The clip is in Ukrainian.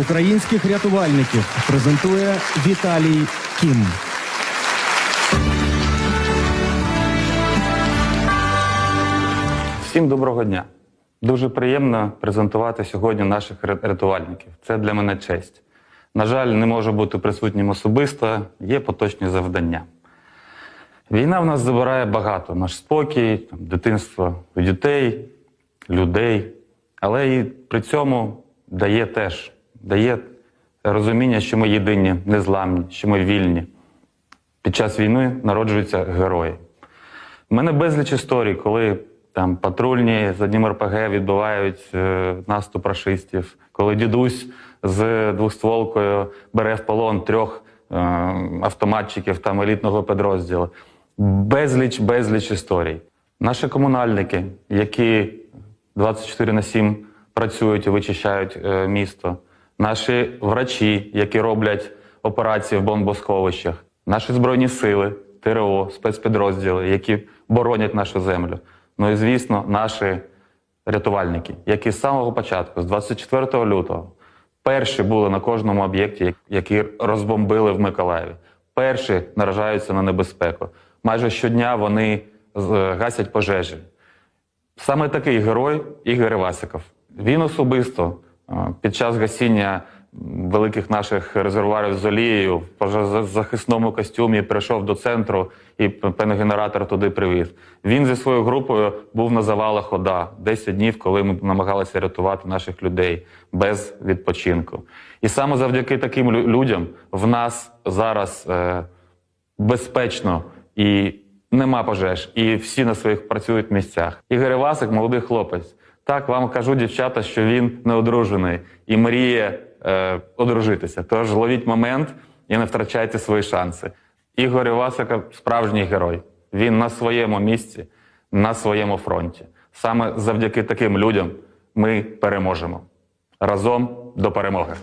Українських рятувальників презентує Віталій Кім. Всім доброго дня. Дуже приємно презентувати сьогодні наших рятувальників. Це для мене честь. На жаль, не можу бути присутнім особисто, є поточні завдання. Війна в нас забирає багато: наш спокій, дитинство дітей, людей, але і при цьому дає теж дає розуміння, що ми єдині, незламні, що ми вільні. Під час війни народжуються герої. У мене безліч історій, коли там патрульні з одним РПГ відбивають е, наступ рашистів, коли дідусь з двостволкою бере в полон трьох е, автоматчиків там елітного підрозділу. Безліч, безліч історій. Наші комунальники, які 24 на 7 працюють і вичищають е, місто, наші врачі, які роблять операції в бомбосховищах, наші збройні сили, ТРО, спецпідрозділи, які боронять нашу землю. Ну і звісно, наші рятувальники, які з самого початку, з 24 лютого, перші були на кожному об'єкті, які розбомбили в Миколаєві. Перші наражаються на небезпеку. Майже щодня вони з- гасять пожежі. Саме такий герой Ігор Івасиков. Він особисто е, під час гасіння великих наших резервуарів з олією в пожежозахисному костюмі прийшов до центру і пеногенератор туди привіз. Він зі своєю групою був на завалах ОДА 10 днів, коли ми намагалися рятувати наших людей без відпочинку. І саме завдяки таким лю- людям в нас зараз е, безпечно і нема пожеж, і всі на своїх працюють місцях. Ігор Івасик молодий хлопець. Так, вам кажу, дівчата, що він не одружений і мріє е, одружитися. Тож ловіть момент і не втрачайте свої шанси. Ігор Івасика справжній герой. Він на своєму місці, на своєму фронті. Саме завдяки таким людям ми переможемо. Разом до перемоги.